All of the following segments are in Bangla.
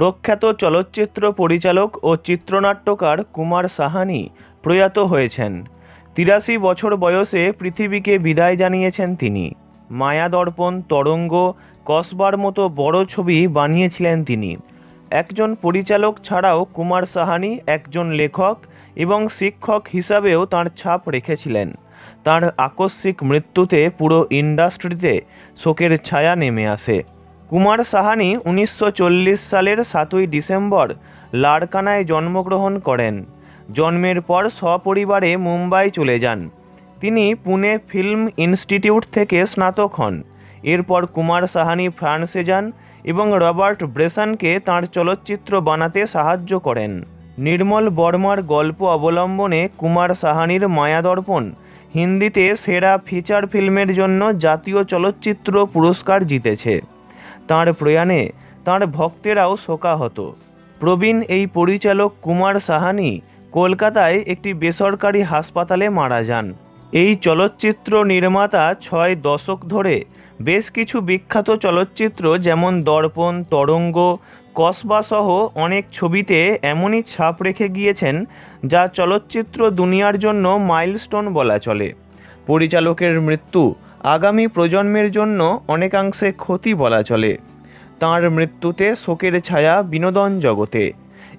প্রখ্যাত চলচ্চিত্র পরিচালক ও চিত্রনাট্যকার কুমার সাহানি প্রয়াত হয়েছেন। তিরাশি বছর বয়সে পৃথিবীকে বিদায় জানিয়েছেন তিনি। মায়াদর্পণ তরঙ্গ, কসবার মতো বড় ছবি বানিয়েছিলেন তিনি। একজন পরিচালক ছাড়াও কুমার সাহানি একজন লেখক এবং শিক্ষক হিসাবেও তার ছাপ রেখেছিলেন। তার আকস্মিক মৃত্যুতে পুরো ইন্ডাস্ট্রিতে শোকের ছায়া নেমে আসে। কুমার সাহানি উনিশশো চল্লিশ সালের সাতই ডিসেম্বর লাড়কানায় জন্মগ্রহণ করেন। জন্মের পর সপরিবারে মুম্বাই চলে যান। তিনি পুনে ফিল্ম ইনস্টিটিউট থেকে স্নাতক হন। এরপর কুমার সাহানি ফ্রান্সে যান এবং রবার্ট ব্রেসানকে তাঁর চলচ্চিত্র বানাতে সাহায্য করেন। নির্মল বর্মার গল্প অবলম্বনে কুমার সাহানির মায়াদর্পণ হিন্দিতে সেরা ফিচার ফিল্মের জন্য জাতীয় চলচ্চিত্র পুরস্কার জিতেছে। তাঁর প্রয়াণে তাঁর ভক্তেরাও শোকাহত। প্রবীণ এই পরিচালক কুমার সাহানি কলকাতায় একটি বেসরকারি হাসপাতালে মারা যান। এই চলচ্চিত্র নির্মাতা ছয় দশক ধরে বেশ কিছু বিখ্যাত চলচ্চিত্র যেমন দর্পণ, তরঙ্গ, কসবা সহ অনেক ছবিতে এমনই ছাপ রেখে গিয়েছেন যা চলচ্চিত্র দুনিয়ার জন্য মাইলস্টোন বলা চলে। পরিচালকের মৃত্যু আগামী প্রজন্মের জন্য অনেকাংশে ক্ষতি বলা চলে। তাঁর মৃত্যুতে শোকের ছায়া বিনোদন জগতে।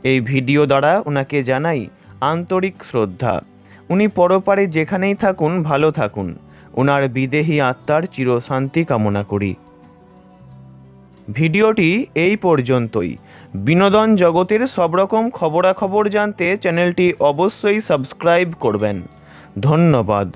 এই ভিডিও দ্বারা ওনাকে জানাই আন্তরিক শ্রদ্ধা। উনি পরপারে যেখানেই থাকুন, ভালো থাকুন। ওনার বিদেহী আত্মার চিরশান্তি কামনা করি। ভিডিওটি এই পর্যন্তই। বিনোদন জগতের সব রকম খবরাখবর জানতে চ্যানেলটি অবশ্যই সাবস্ক্রাইব করবেন। ধন্যবাদ।